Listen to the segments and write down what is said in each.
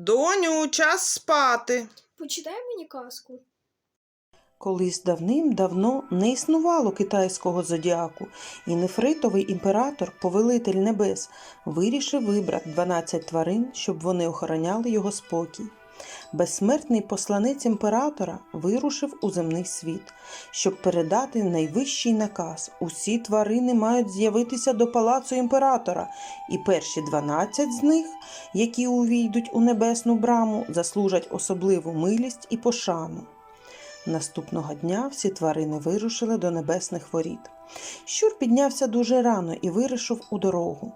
Доню, час спати. Почитай мені казку. Колись давним-давно не існувало китайського зодіаку, і нефритовий імператор, повелитель небес, вирішив вибрати 12 тварин, щоб вони охороняли його спокій. Безсмертний посланець імператора вирушив у земний світ, щоб передати найвищий наказ. Усі тварини мають з'явитися до палацу імператора, і перші 12 з них, які увійдуть у небесну браму, заслужать особливу милість і пошану. Наступного дня всі тварини вирушили до небесних воріт. Щур піднявся дуже рано і вирішив у дорогу.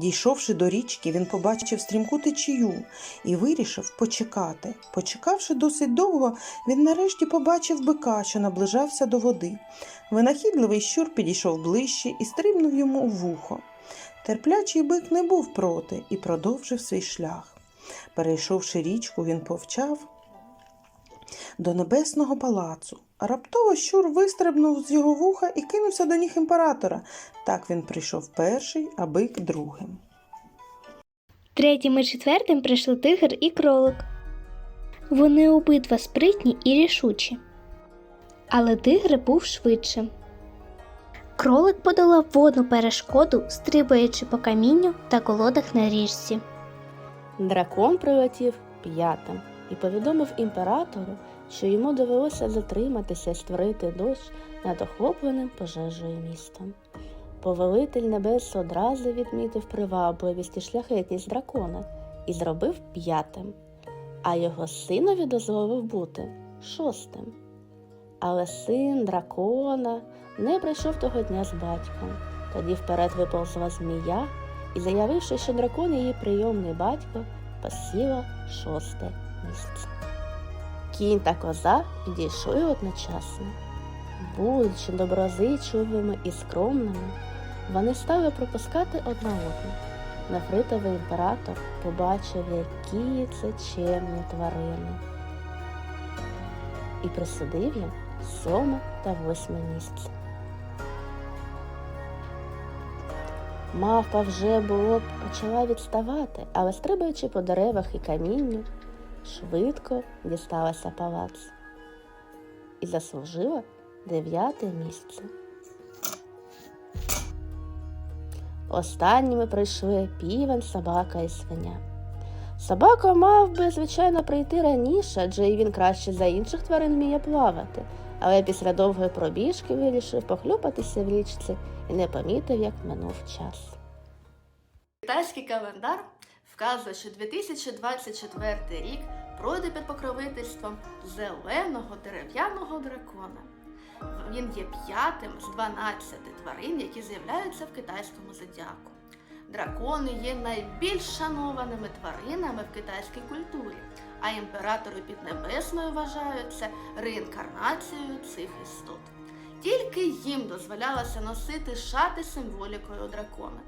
Дійшовши до річки, він побачив стрімку течію і вирішив почекати. Почекавши досить довго, він нарешті побачив бика, що наближався до води. Винахідливий щур підійшов ближче і стрибнув йому у вухо. Терплячий бик не був проти і продовжив свій шлях. Перейшовши річку, він повчав до небесного палацу. Раптово щур вистрибнув з його вуха і кинувся до ніг імператора. Так він прийшов перший, а бик другим. Третім і четвертим прийшли тигр і кролик. Вони обидва спритні і рішучі. Але тигр був швидше. Кролик подолав водну перешкоду, стрибаючи по камінню та колодах на річці. Дракон прилетів п'ятим і повідомив імператору, що йому довелося затриматися і створити дощ над охопленим пожежею містом. Повелитель небес одразу відмітив привабливість і шляхетність дракона і зробив п'ятим, а його синові дозволив бути шостим. Але син дракона не прийшов того дня з батьком. Тоді вперед виповзла змія і, заявивши, що дракон її прийомний батько, посіла шосте місце. Кінь та коза підійшли одночасно. Будучи доброзичливими і скромними, вони стали пропускати одна одну. Нефритовий імператор побачив, які це чемні тварини, і присудив їм сьоме та восьме місце. Мавпа вже було почала відставати, але стрибаючи по деревах і камінню, швидко дісталася палац і заслужила дев'яте місце. Останніми прийшли півень, собака і свиня. Собака мав би, звичайно, прийти раніше, адже і він краще за інших тварин вміє плавати, але після довгої пробіжки вирішив похлюпатися в річці і не помітив, як минув час. Китайський календар вказує, що 2024 рік пройде під покровительством зеленого дерев'яного дракона. Він є п'ятим з 12 тварин, які з'являються в китайському зодіаку. Дракони є найбільш шанованими тваринами в китайській культурі, а імператори Піднебесної вважаються реінкарнацією цих істот. Тільки їм дозволялося носити шати символікою дракона.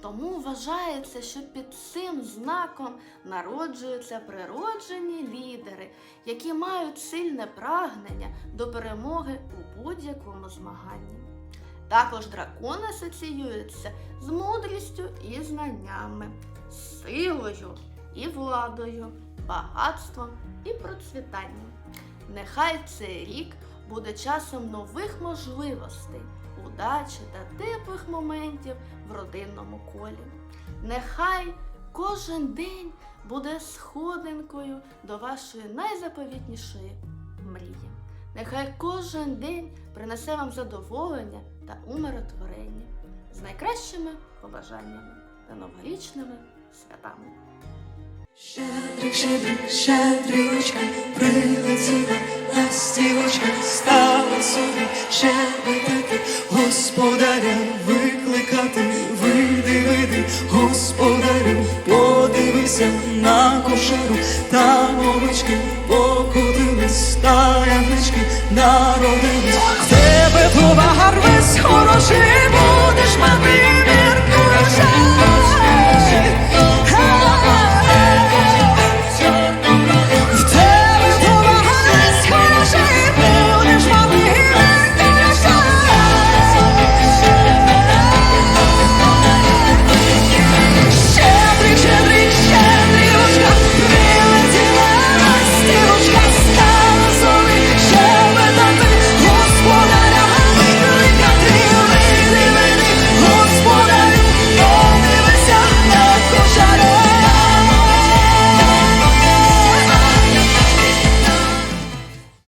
Тому вважається, що під цим знаком народжуються природжені лідери, які мають сильне прагнення до перемоги у будь-якому змаганні. Також дракон асоціюється з мудрістю і знаннями, силою і владою, багатством і процвітанням. Нехай цей рік буде часом нових можливостей, удачі та теплих моментів в родинному колі. Нехай кожен день буде сходинкою до вашої найзаповітнішої мрії. Нехай кожен день принесе вам задоволення та умиротворення з найкращими побажаннями та новорічними святами. Щедрик, щедрик, щедрівочка, прилетіла подивися на кошеру, там овечки покотились, та ягнички народились, в тебе повар весь хороший